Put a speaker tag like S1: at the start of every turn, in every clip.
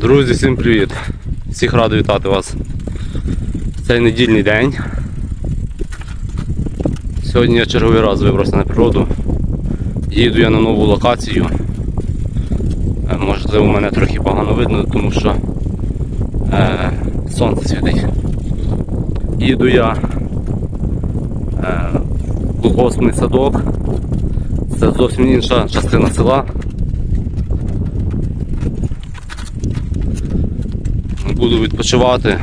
S1: Друзі, всім привіт! Всіх радий вітати вас. Цей недільний день. Сьогодні я черговий раз вибрався на природу. Їду я на нову локацію. Е, Можливо, мене трохи погано видно, тому що е, сонце світить. Їду я е, в колгоспний садок. Це зовсім інша частина села. Буду відпочивати,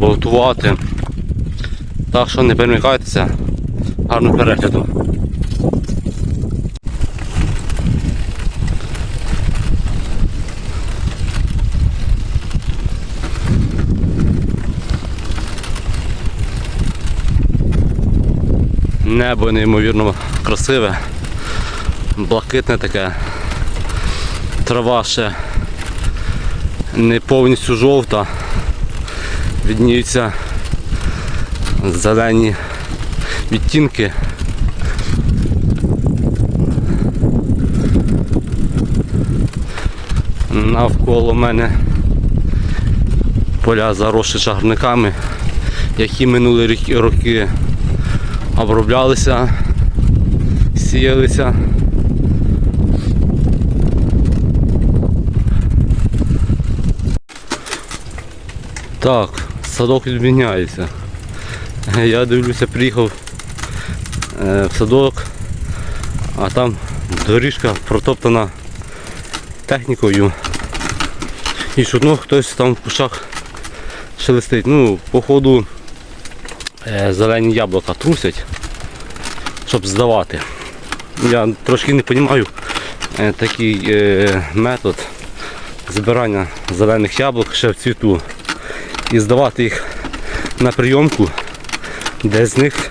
S1: готувати. Так що не перемикайтеся. Гарного перегляду. Небо неймовірно красиве, блакитне таке, трава ще не повністю жовта, відніються зелені відтінки. Навколо мене поля заросші чагарниками, які минулі роки оброблялися, сіялися. Так, садок відміняється. Я дивлюся, приїхав е, в садок, а там доріжка протоптана технікою. І чутно хтось там в кущах шелестить. Ну, походу е, зелені яблука трусять, щоб здавати. Я трошки не розумію е, такий метод збирання зелених яблук ще в цвіту і здавати їх на прийомку, де з них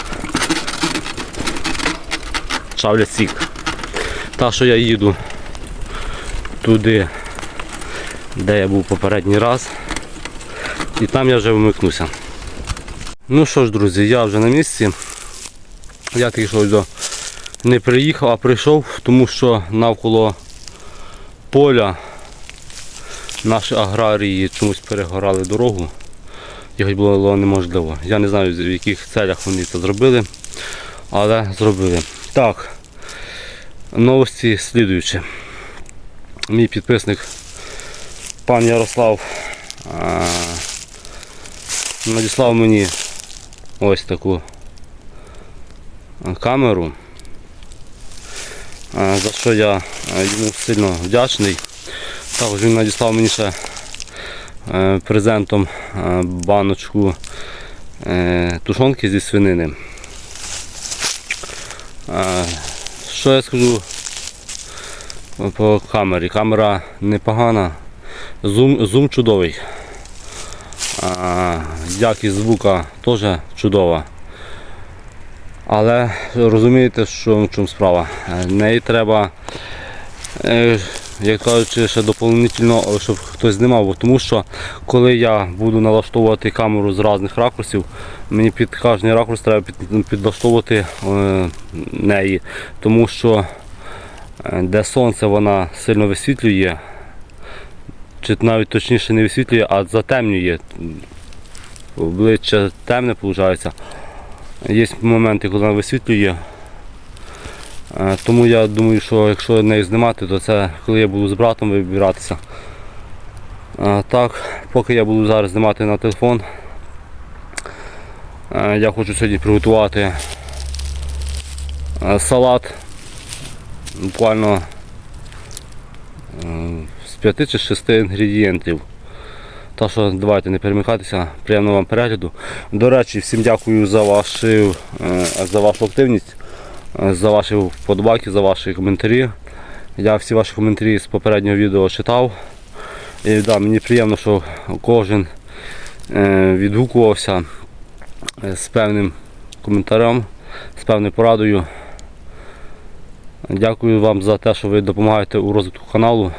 S1: чавлять сік. Та, що я їду туди, де я був попередній раз, і там я вже вмикнуся. Ну що ж, друзі, я вже на місці. Я тільки що до не приїхав, а прийшов, тому що навколо поля наші аграрії чомусь перегорали дорогу. Його було неможливо. Я не знаю, в яких целях вони це зробили, але зробили. Так, новості слідуючі. Мій підписник пан Ярослав надіслав мені ось таку камеру, за що я йому сильно вдячний. Також він надіслав мені ще е, презентом е, баночку е, тушонки зі свинини. Е, Що я скажу по камері? Камера непогана, зум, зум чудовий. Е, Якість звука теж чудова. Але розумієте, що в чому справа? Е, Неї треба е, як кажучи, ще доповнительно, щоб хтось знімав, тому що коли я буду налаштовувати камеру з різних ракурсів, мені під кожний ракурс треба під, підлаштовувати е, неї, тому що е, де сонце вона сильно висвітлює, чи навіть точніше не висвітлює, а затемнює. Обличчя темне виходить. Є моменти, коли вона висвітлює. Е, Тому я думаю, що якщо неї знімати, то це коли я буду з братом вибиратися. Е, Так, поки я буду зараз знімати на телефон, е, я хочу сьогодні приготувати салат буквально з 5 чи 6 інгредієнтів. Так що давайте не перемикайтеся, приємного вам перегляду. До речі, всім дякую за вашу, за вашу активність за ваші вподобайки, за ваші коментарі. Я всі ваші коментарі з попереднього відео читав. І да, Мені приємно, що кожен е, відгукувався е, з певним коментарем, з певною порадою. Дякую вам за те, що ви допомагаєте у розвитку каналу.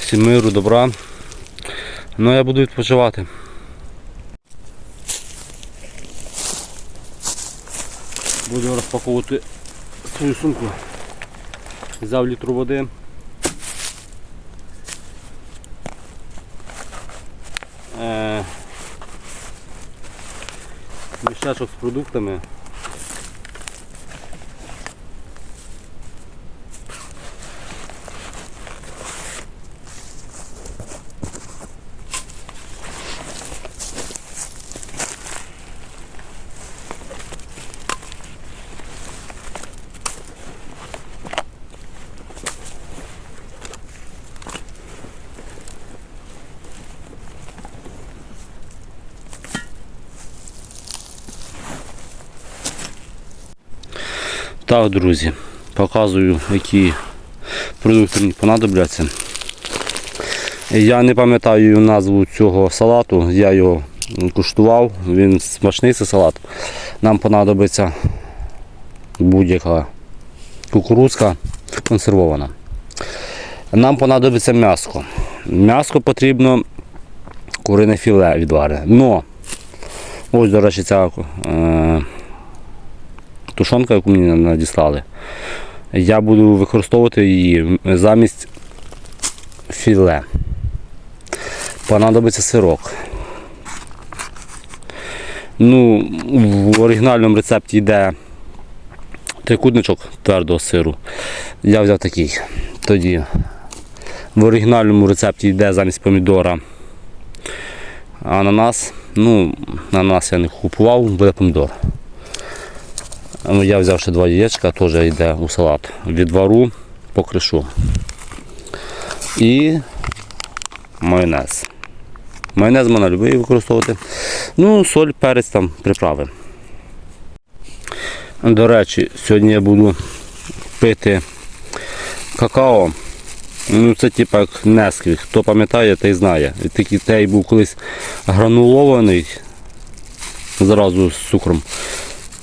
S1: Всім миру, добра. Ну я буду відпочивати. Будемо розпаковувати свою сумку. Взяв літру води. Е, Мішечок з продуктами. Так, друзі, показую, які продукти мені понадобляться. Я не пам'ятаю назву цього салату, я його куштував, він смачний цей салат. Нам понадобиться будь-яка кукурузка консервована. Нам понадобиться м'ясо. М'ясо потрібно курине філе відварене. Но, ось, до речі, ця е, тушонка, яку мені надіслали, я буду використовувати її замість філе. Понадобиться сирок. Ну, в оригінальному рецепті йде трикутничок твердого сиру. Я взяв такий. Тоді в оригінальному рецепті йде замість помідора ананас. Ну, ананас я не купував, буде помідор. Ну, Я взяв ще два яєчка, теж йде у салат. Відвару, покришу. І майонез. Майонез можна любий використовувати. Ну, соль, перець там, приправи. До речі, сьогодні я буду пити какао. Ну, це типу як Несквік. Хто пам'ятає, той знає. Такий той був колись гранулований зразу з цукром.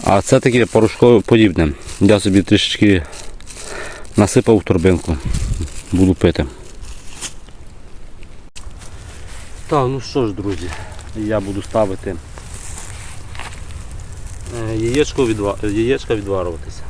S1: А це таке порошкове подібне. Я собі трішечки насипав в турбинку. Буду пити. Так, ну що ж, друзі, я буду ставити е, яєчко відва... яєчка відварюватися.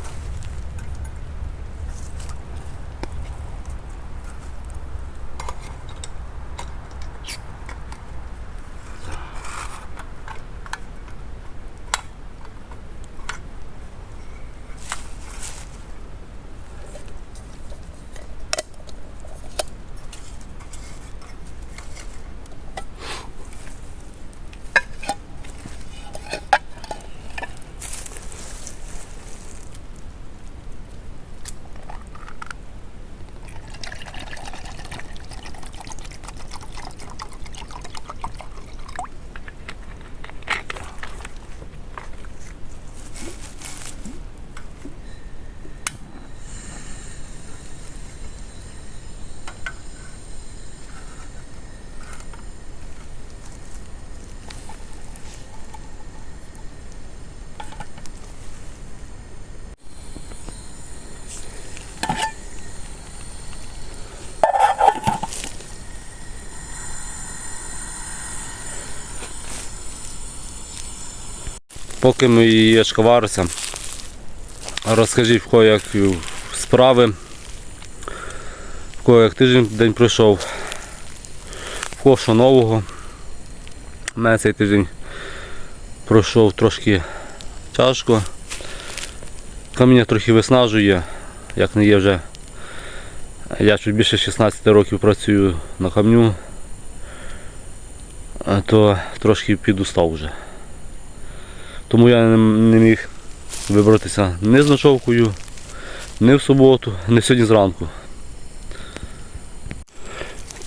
S1: Поки мої яєчка варяться, розкажіть в кого як справи, в кого як тиждень день пройшов, в кого що нового. У мене цей тиждень пройшов трошки тяжко. Каміння трохи виснажує, як не є вже. Я чуть більше 16 років працюю на камню, то трошки підустав вже. Тому я не не міг вибратися ні з ночовкою, ні в суботу, ні сьогодні зранку.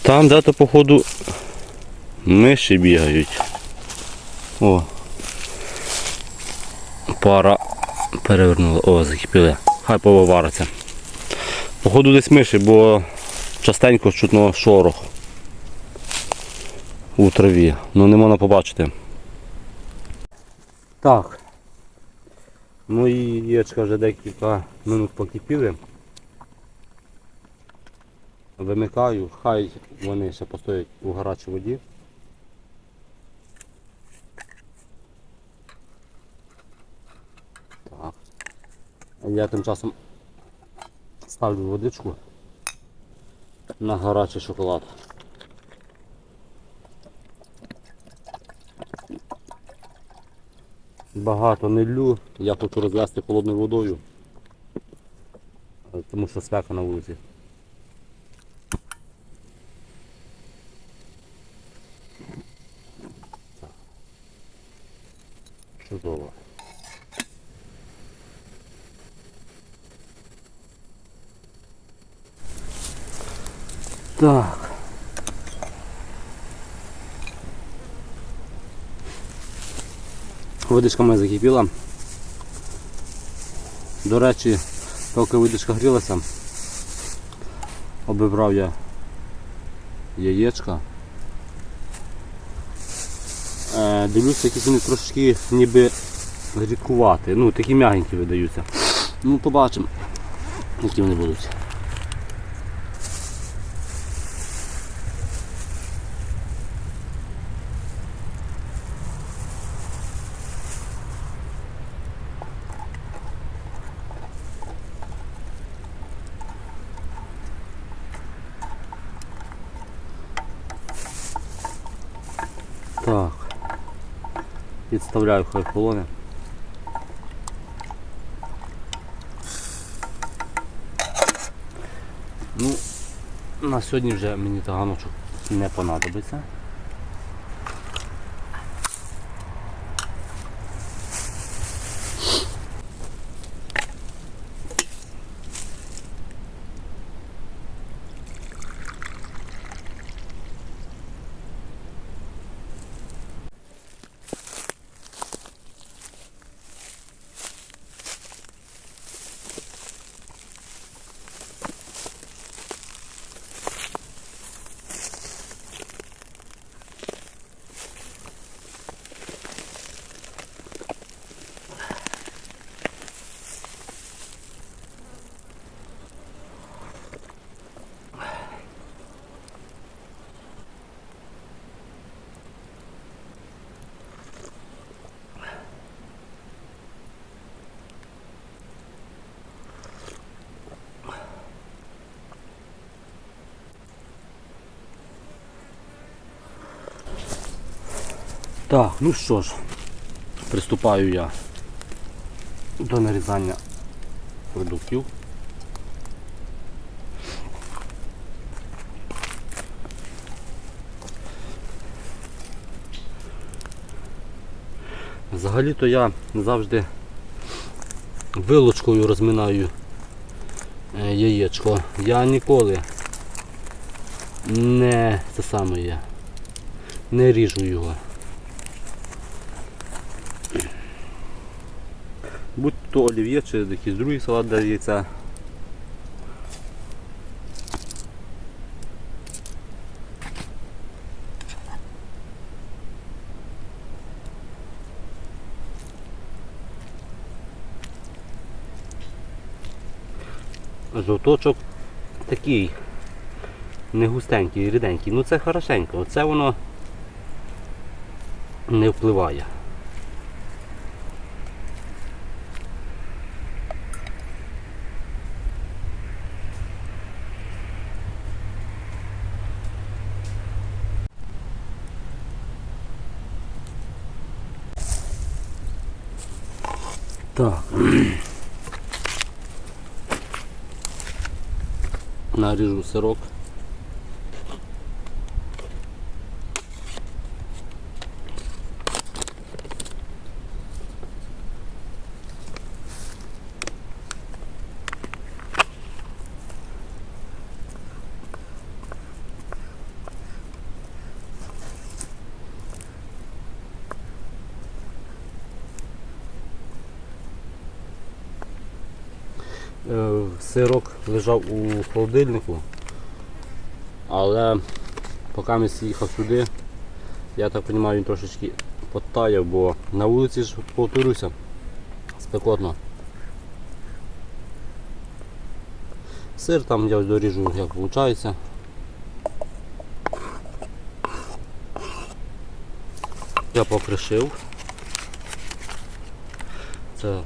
S1: Там де-то, походу, миші бігають. О. Пара перевернула. О, закипіли. Хай повивариться. Походу десь миші, бо частенько чутно шорох у траві. Ну не можна побачити. Так. Мої яєчка вже декілька минут покипіли. Вимикаю, хай вони ще постоять у гарячій воді. Так. Я тим часом ставлю водичку на гарячий шоколад. Багато не лью, я хочу розвести холодною водою. Тому що спека на вулиці. Чудово. Так. Водичка моя закипіла. До речі, поки водичка грілася, обібрав я яєчка. Е, дивлюся, якісь вони трошки ніби рідкувати. Ну, такі м'ягенькі видаються. Ну, побачимо, які вони будуть. Так. Відставляю хай полони. Ну, на сьогодні вже мені таганочок не понадобиться. Так, ну що ж, приступаю я до нарізання продуктів. Взагалі-то я завжди вилочкою розминаю е, яєчко. Я ніколи не це саме є, не ріжу його. То олів'є чи якийсь другий салат яйця. Жовточок такий не густенький, ріденький. Ну це хорошенько, оце воно не впливає. Так. Наріжу сирок. Е, Сирок лежав у холодильнику, але поки ми їхав сюди, я так розумію, він трошечки подтаяв, бо на вулиці ж повторюся, спекотно. Сир там я доріжу, як виходить. Я покришив. Це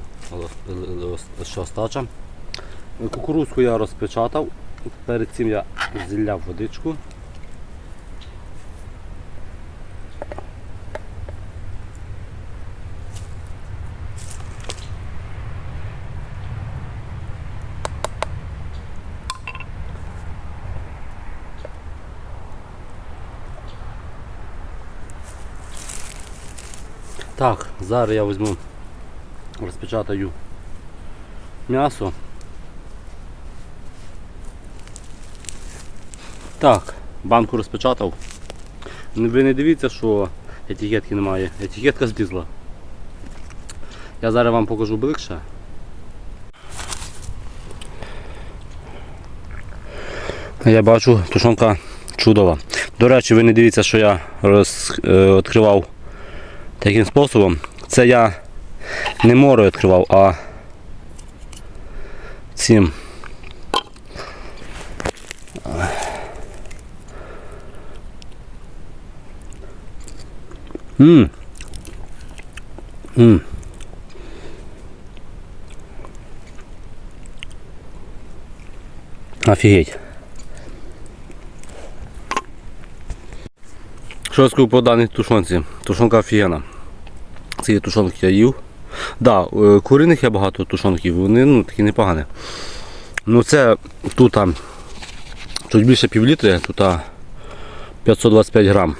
S1: остача. Кукурузку я розпечатав, перед цим я зілляв водичку. Так, зараз я візьму, розпечатаю м'ясо. Так, банку розпечатав. Ну, Ви не дивіться, що етикетки немає. Етикетка злізла. Я зараз вам покажу ближче. Я бачу, тушонка чудова. До речі, ви не дивіться, що я роз, е, відкривав таким способом. Це я не морою відкривав, а цим. Ммм. Ммм. Офігеть. Що я скажу по даній тушонці? Тушонка офігенна. Ці тушонки я їв. Да, е, куриних я багато тушонок їв, вони ну, такі непогані. Ну це тут чуть більше пів літри, тут 525 грам.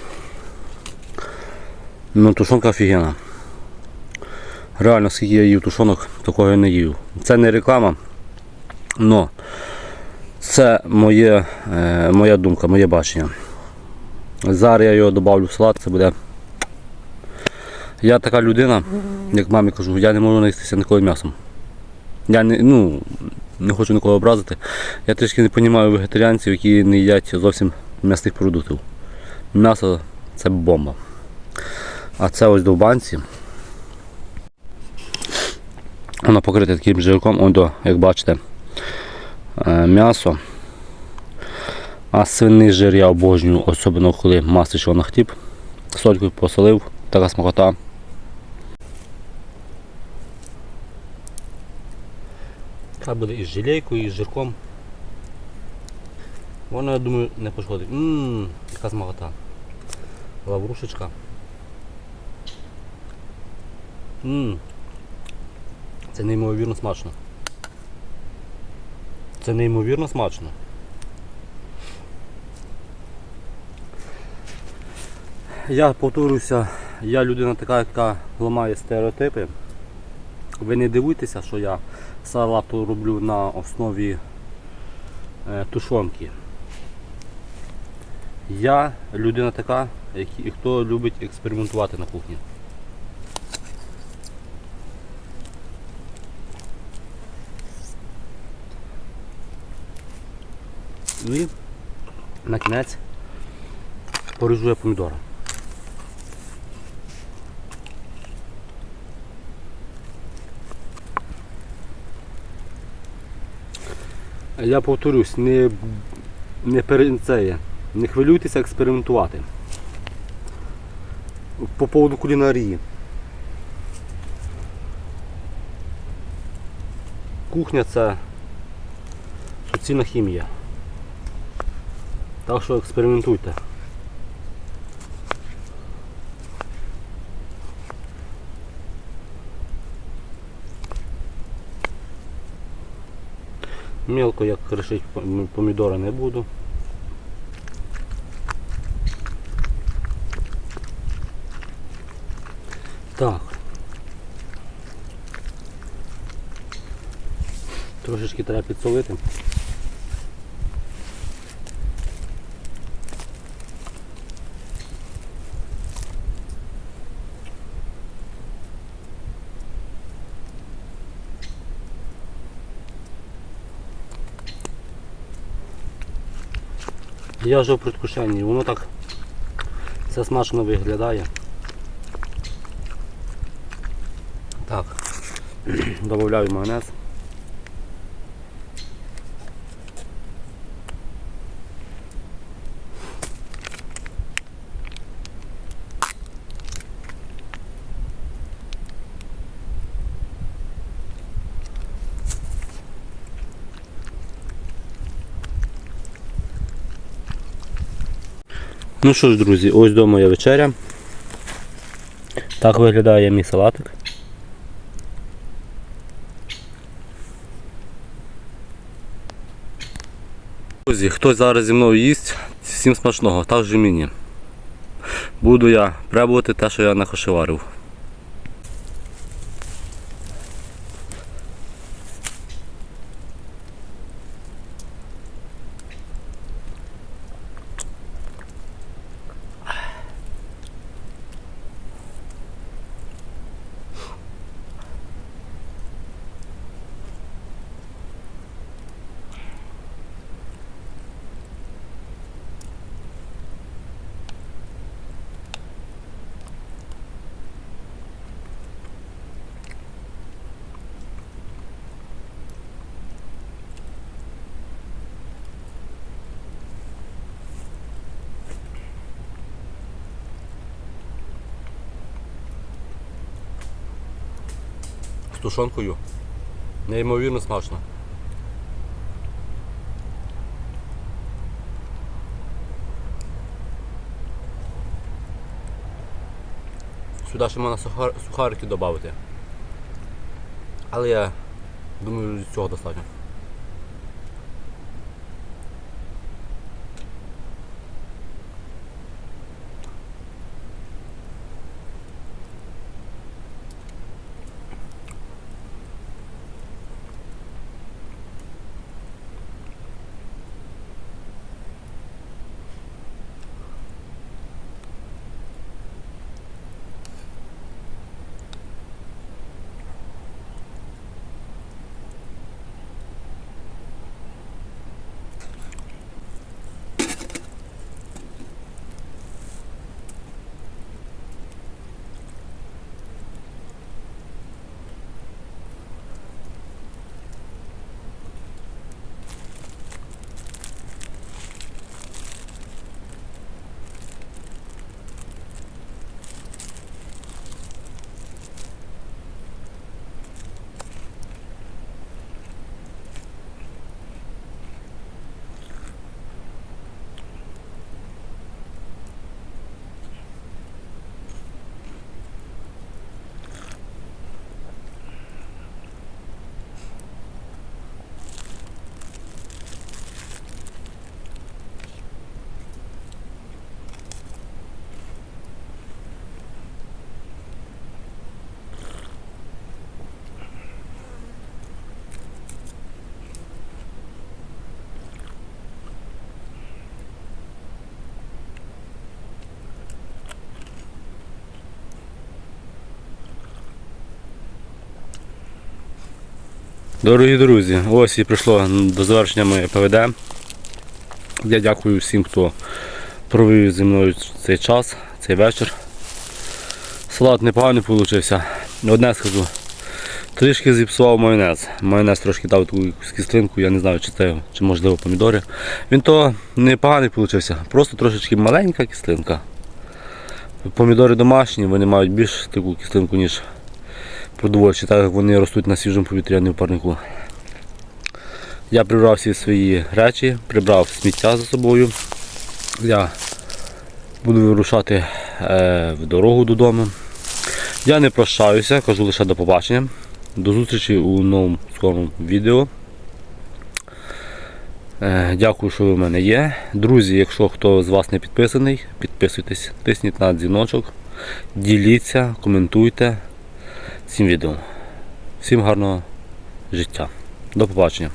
S1: Ну тушонка офігенна. Реально, скільки я їв тушонок, такого я не їв. Це не реклама, але це моє, е, моя думка, моє бачення. Зараз я його додавлю в салат, це буде. Я така людина, як мамі кажу, я не можу наїстися ніколи м'ясом. Я не, ну, не хочу нікого образити. Я трішки не розумію вегетаріанців, які не їдять зовсім м'ясних продуктів. М'ясо це бомба. А це ось довбанці. Воно покрите таким жирком, ось як бачите, е, м'ясо. А свиний жир я обожнюю, особливо коли масиш його на хліб. Солькою посолив, така смакота. Хай буде із жилейкою, і з жирком. Воно, я думаю, не пошкодить. Ммм, яка смакота. Лаврушечка. Ммм. Це неймовірно смачно. Це неймовірно смачно. Я повторюся, я людина така, яка ламає стереотипи. Ви не дивуйтеся, що я салату роблю на основі е, тушонки. Я людина така, хто любить експериментувати на кухні. І на кінець поріжу я помідори. Я повторюсь, не, не, це не хвилюйтеся експериментувати. По поводу кулінарії. Кухня це суцільна хімія. Так що експериментуйте. Мелко як кришить пом- помідори не буду. Так. Трошечки треба підсолити. Я вже в предвкушенні, воно так все смачно виглядає. Так, додаю майонез. Ну що ж, друзі, ось дома моя вечеря. Так виглядає мій салатик. Друзі, хтось зараз зі мною їсть, всім смачного, так же і мені. Буду я пробувати те, що я нахошеварив. Тушонкою. Неймовірно смачно. Сюди ще можна сухар... сухарики додати. Але я думаю, цього достатньо. Дорогі друзі, ось і прийшло до завершення моє ПВД. Я дякую всім, хто провів зі мною цей час, цей вечір. Салат непоганий вийшов. Одне скажу. Трішки зіпсував майонез. Майонез трошки дав таку кислинку, я не знаю, чи це чи можливо помідори. Він то непоганий вийшов, просто трошечки маленька кислинка. Помідори домашні, вони мають більш таку кислинку, ніж продовольчі, так як вони ростуть на свіжому повітрі, а не в парнику. Я прибрав всі свої речі, прибрав сміття за собою. Я буду вирушати е, в дорогу додому. Я не прощаюся, кажу лише до побачення. До зустрічі у новому скорому відео. Е, Дякую, що ви в мене є. Друзі, якщо хто з вас не підписаний, підписуйтесь, тисніть на дзвіночок, діліться, коментуйте цим відомо. Всім гарного життя. До побачення.